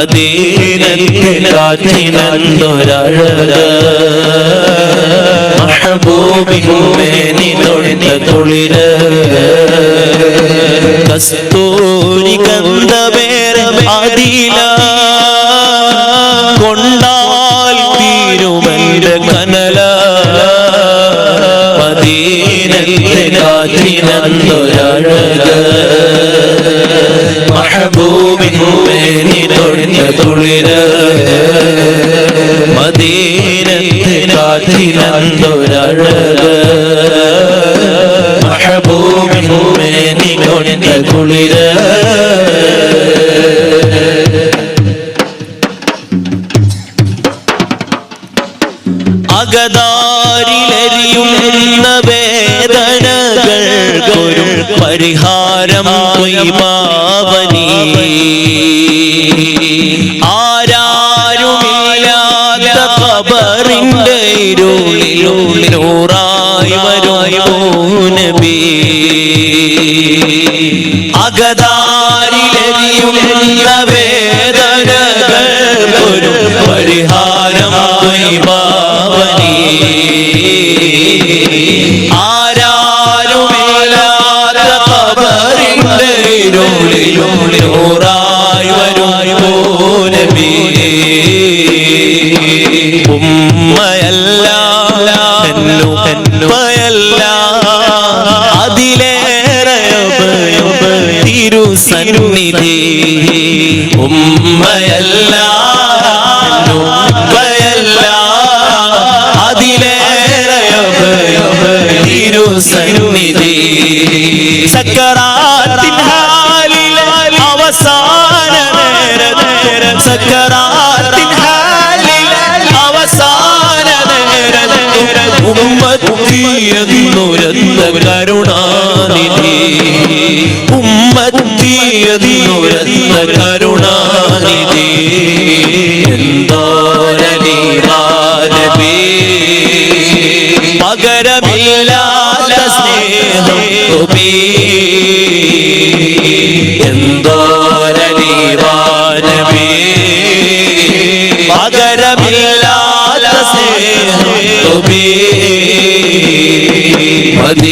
മദീനത്തെ കാറ്റിനന്തൊരഴക് മഹബൂബിൻ മനി തൊട്ട കുളിര കസ്തൂരി കന്തവേറെ അതില. കൊണ്ടാൽ തീരുമെന്റെ കനല. മദീനത്തെ കാറ്റിനന്തൊരഴക മഹബൂബിൻ തൊണ്ട തുളിര. മദീനത്തെ കാറ്റിനന്തൊരഴക. മഹബൂബിൻ മേനി തൊണ്ട തുളിര അകതാരിലെരിയുന്ന വേദനകൾക്കൊരു പരിഹാരം നൂറായി വരുനബി അകതാരിലെരിയുന്ന വേദനകൾക്കൊരു പരിഹാരമായി ത്വയ്മാവനി തിരുസന്നിധി ഉമ്മയല്ല എന്നുപ്പയല്ല അതിലേറെ തിരുസന്നിധി സക്കറാത്തിൻ ഹാലിൽ അവസാന നേരം സക്കറാത്തിൻ ഹാലിൽ അവസാന നേരം ഉമ്മത്തിയെന്നുരന്ന കരുണാനിധി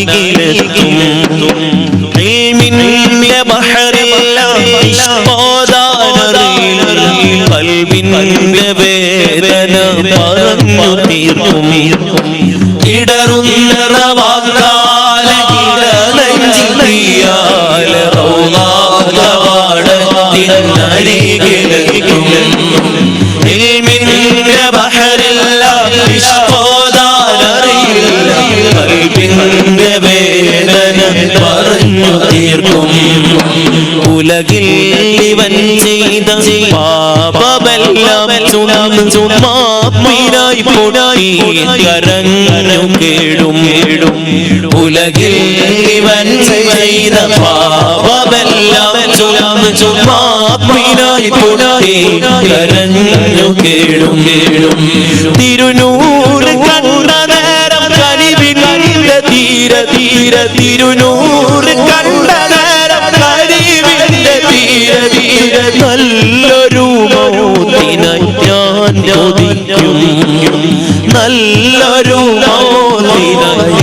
റൗളാകവാടത്തിനരികിലെത്തും ഈമിന്റെ ബഹറെല്ലാം ഉലകിൽ ഇവൻ ചെയ്ത പാപമെല്ലാം ചുണം ചുമാപ്പിനായി പൊടായി കരങ്ങു കേടും. ഉലകിൽ ഇവൻ ചെയ്ത പാപമെല്ലാം ചുണം ചുമാപ്പിനായി പൊടായി കരഞ്ഞു കേടും. കേടും തിരുനൂറ് കണ്ട നേരം തീര തീര തിരുനൂറ് കണ്ട നല്ലൊരു മൗത്തിനായി ഞാൻ ചോദിക്കും. നല്ലൊരു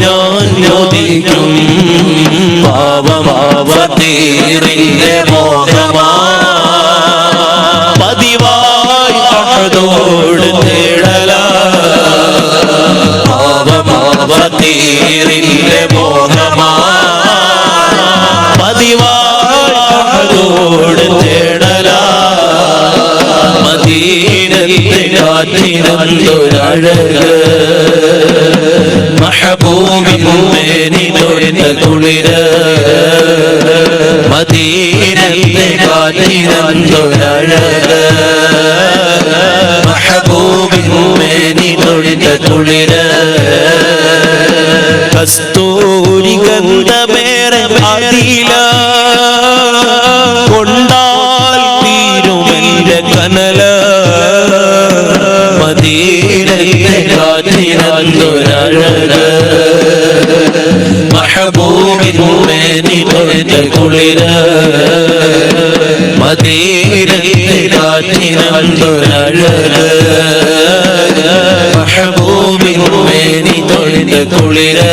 ഞാൻ ചോദിക്കും. പാവമാവതീറിന്റെ അഴക് മഹബൂബിൻ മേനി തൊഴുന്ന കുളിര് മദീനത്തെ കാറ്റിനന്തൊരഴക് മഹബൂബിൻ മേനി തൊഴുന്ന കുളിര് കസ്തൂരി ഗന്ധമേറെ അതില മദീനത്തെ കാറ്റിനന്തൊരഴക് മഹബൂബിൻ മേനി തൊഴുന്ന കുളിര മദീനത്തെ കാറ്റിനന്തൊരഴക് മഹബൂബിൻ മേനി തൊഴുന്ന കുളിര്